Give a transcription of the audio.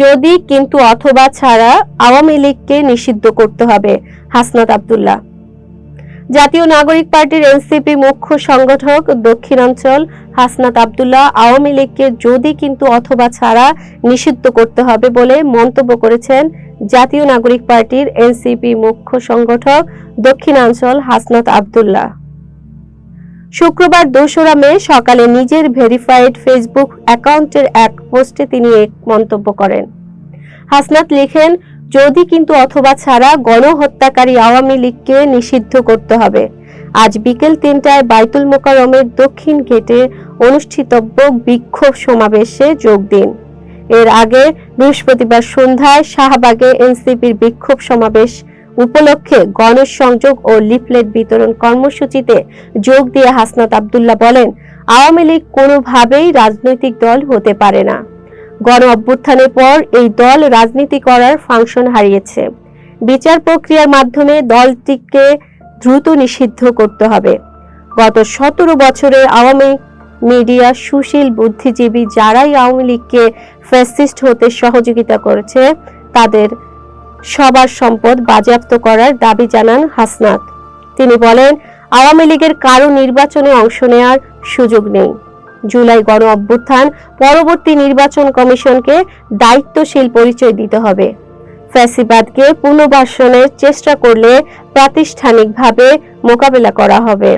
যদি কিন্তু অথবা ছাড়া আওয়ামী লীগকে নিষিদ্ধ করতে হবে, হাসনাত আবদুল্লাহ। জাতীয় নাগরিক পার্টির এনসিপি মুখ্য সংগঠক দক্ষিণাঞ্চল হাসনাত আবদুল্লাহ আওয়ামী লীগকে যদি কিন্তু অথবা ছাড়া নিষিদ্ধ করতে হবে বলে মন্তব্য করেছেন জাতীয় নাগরিক পার্টির এনসিপি মুখ্য সংগঠক দক্ষিণাঞ্চল হাসনাত আব্দুল্লাহ। শুক্রবার দোসরা মে সকালে নিজের ভেরিফাইড ফেসবুক অ্যাকাউন্টের এক পোস্টে তিনি এক মন্তব্য করেন। হাসনাত লিখেন, যদি কিন্তু অথবা ছাড়া গণহত্যাকারী আওয়ামী লীগকে নিষিদ্ধ করতে হবে। আজ বিকেল তিনটায় বাইতুল মোকারমের দক্ষিণ গেটে অনুষ্ঠিতব্য বিক্ষোভ সমাবেশে যোগ দিন। এর আগে বৃহস্পতিবার সন্ধ্যায় শাহবাগে এনসিপির বিক্ষোভ সমাবেশ উপলক্ষে গণসংযোগ ও লিফলেট বিতরণ কর্মসূচিতে যোগ দিয়ে হাসনাত আব্দুল্লাহ বলেন, আওয়ামী লীগ কোনোভাবেই রাজনৈতিক দল হতে পারে না। গণ অভ্যুত্থানের পর এই দল রাজনীতি করার ফাংশন হারিয়েছে। বিচার প্রক্রিয়ার মাধ্যমে দলটিকে দ্রুত নিষিদ্ধ করতে হবে। গত সতেরো বছরে আওয়ামী মিডিয়া সুশীল বুদ্ধিজীবী যারাই আওয়ামী লীগকে ফ্যাসিস্ট হতে সহযোগিতা করেছে, তাদের সবার সম্পদ বাজেয়াপ্ত করার দাবি জানান হাসনাত। তিনি বলেন, আওয়ামী লীগের কারও নির্বাচনে অংশ নেওয়ার সুযোগ নেই। জুলাই গণ অভ্যুত্থান পরবর্তী নির্বাচন কমিশনকে দায়িত্বশীল পরিচয় দিতে হবে। ফ্যাসিবাদকে পুনর্বাসনের চেষ্টা করলে প্রাতিষ্ঠানিকভাবে মোকাবেলা করা হবে।